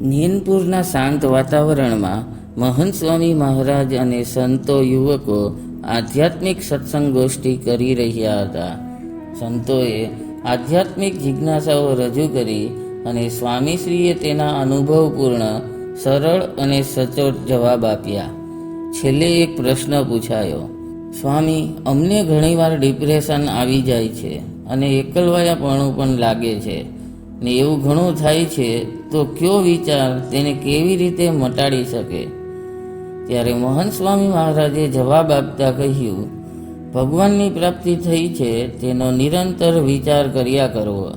નીનપુરના શાંત વાતાવરણમાં મહંત સ્વામી મહારાજ અને સંતો યુવકો આધ્યાત્મિક સત્સંગ ગોષ્ઠી કરી રહ્યા હતા. સંતોએ આધ્યાત્મિક જિજ્ઞાસાઓ રજૂ કરી અને સ્વામીશ્રીએ તેના અનુભવપૂર્ણ સરળ અને સચોટ જવાબ આપ્યા. છેલ્લે એક પ્રશ્ન પૂછાયો. સ્વામી, અમને ઘણીવાર ડિપ્રેશન આવી જાય છે અને એકલવાયાપણું પણ લાગે છે. ને એવું ઘણું થાય છે, તો કયો વિચાર તેને કેવી રીતે મટાડી શકે? ત્યારે મોહન સ્વામી મહારાજે જવાબ આપતા કહ્યું, ભગવાનની પ્રાપ્તિ થઈ છે, તેનો નિરંતર વિચાર કર્યા કરવો.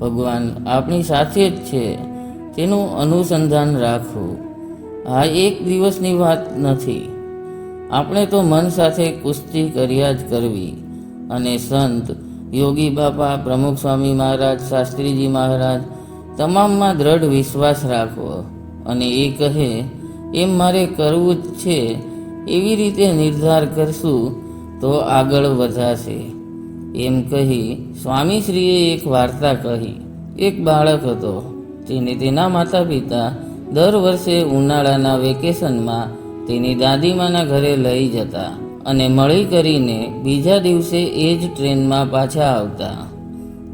ભગવાન આપણી સાથે જ છે, તેનું અનુસંધાન રાખવું આ એક દિવસની વાત નથી. આપણે તો મન સાથે કુસ્તી કર્યા જ કરવી. અને સંત યોગી બાપા, પ્રમુખ સ્વામી મહારાજ, શાસ્ત્રીજી મહારાજ, તમામમાં દ્રઢ વિશ્વાસ રાખવો અને એ કહે, એમ મારે કરવું જ છે, એવી રીતે નિર્ધાર કરશું તો આગળ વધાશે. એમ કહી સ્વામીશ્રીએ એક વાર્તા કહી. એક બાળક હતો. તેને તેના માતા પિતા દર વર્ષે ઉનાળાના વેકેશનમાં તેની દાદીમાના ઘરે લઈ જતા. અને મળી કરીને બીજા દિવસે એ જ ટ્રેનમાં પાછા આવતા.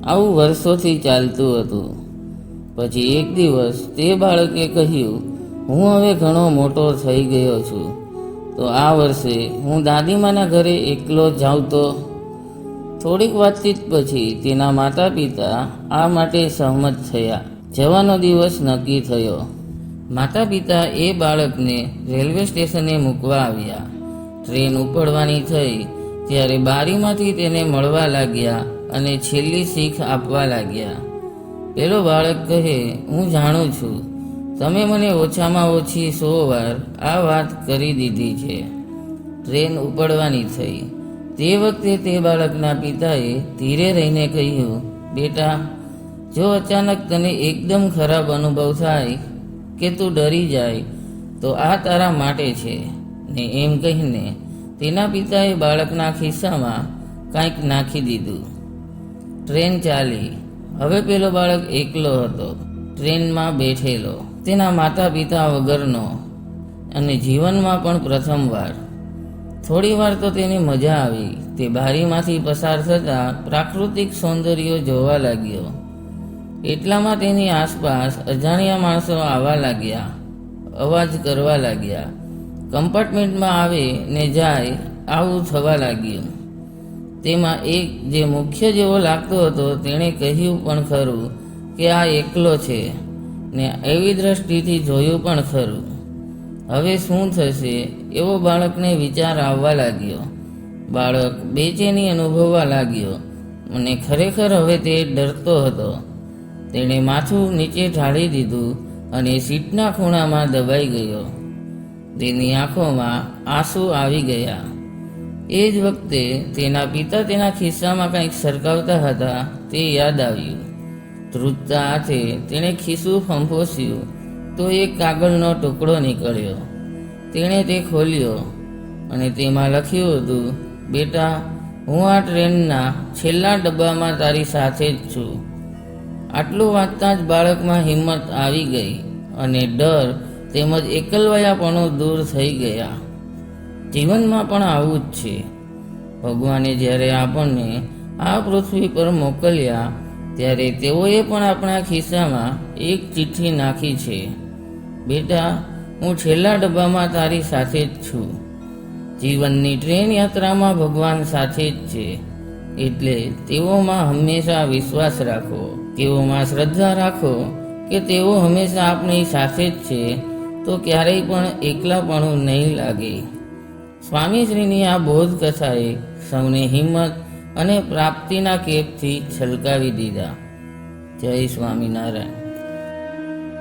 આવું વર્ષોથી ચાલતું હતું. પછી એક દિવસ તે બાળકે કહ્યું, હું હવે ઘણો મોટો થઈ ગયો છું. તો આ વર્ષે હું દાદીમાના ઘરે એકલો જાઉં તો? થોડીક વાતચીત પછી તેના માતા પિતા આ માટે સહમત થયા. જવાનો દિવસ નક્કી થયો. માતા પિતા એ બાળકને રેલવે સ્ટેશને મૂકવા આવ્યા. ટ્રેન ઉપડવાની થઈ, ત્યારે બારીમાંથી તેને મળવા લાગ્યા અને છેલ્લી શીખ આપવા લાગ્યા. પેલો બાળક કહે, હું જાણું છું, તમે મને ઓછામાં ઓછી સો વાર આ વાત કરી દીધી છે. ટ્રેન ઉપડવાની થઈ. તે વખતે તે બાળકના પિતાએ ધીરે રહીને કહ્યું, બેટા, જો અચાનક તને એકદમ ખરાબ અનુભવ થાય કે તું ડરી જાય, તો આ તારા માટે છે. ને એમ કહીને તેના પિતાએ બાળકના ખિસ્સામાં કાંઈક નાખી દીધું. ટ્રેન ચાલી. હવે પેલો બાળક એકલો હતો. ટ્રેનમાં બેઠેલો. તેના માતા પિતા વગરનો. અને જીવનમાં પણ પ્રથમવાર. થોડી વાર તો તેને મજા આવી. તે બારીમાંથી પસાર થતાં પ્રાકૃતિક સૌંદર્ય જોવા લાગ્યો. એટલામાં તેની આસપાસ અજાણ્યા માણસો આવવા લાગ્યા. અવાજ કરવા લાગ્યા. કમ્પાર્ટમેન્ટમાં આવે ને જાય આવું થવા લાગ્યું. તેમાં એક જે મુખ્ય જેવો લાગતો હતો તેણે કહ્યું પણ ખરું કે આ એકલો છે ને એવી દ્રષ્ટિથી જોયું પણ ખરું. હવે શું થશે એવો બાળકને વિચાર આવવા લાગ્યો. બાળક બેચેની અનુભવવા લાગ્યો અને ખરેખર હવે તે ડરતો હતો. તેણે માથું નીચે ઢાળી દીધું અને સીટના ખૂણામાં દબાઈ ગયો. તેની આંખોમાં આંસુ આવી ગયા. એ જ વખતે તેના પિતા તેના ખિસ્સામાં કંઈક સરકાવતા હતા તે યાદ આવ્યું. ધ્રુજતા હાથે તેણે ખિસ્સું ફંફોસ્યું તો એક કાગળનો ટુકડો નીકળ્યો. તેણે તે ખોલ્યો અને તેમાં લખ્યું હતું, બેટા, હું આ ટ્રેનના છેલ્લા ડબ્બામાં તારી સાથે જ છું. આટલું વાંચતા જ બાળકમાં હિંમત આવી ગઈ અને ડર તેમજ એકલવાયાપણું દૂર થઈ ગયા. જીવનમાં પણ આવું જ છે. ભગવાને જ્યારે આપણને આ પૃથ્વી પર મોકલ્યા, ત્યારે તેઓએ પણ આપણા ખિસ્સામાં એક ચિઠ્ઠી નાખી છે. બેટા, હું છેલ્લા ડબ્બામાં તારી સાથે જ છું. જીવનની ટ્રેન યાત્રામાં ભગવાન સાથે જ છે. એટલે તેઓમાં હંમેશા વિશ્વાસ રાખો. તેઓમાં શ્રદ્ધા રાખો કે તેઓ હંમેશા આપણી સાથે જ છે તો ક્યારેય પણ એકલાપણું નહીં લાગે. સ્વામીશ્રીની આ બોધ કથાએ સૌને હિંમત અને પ્રાપ્તિના કેપથી છલકાવી દીધા. જય સ્વામિનારાયણ.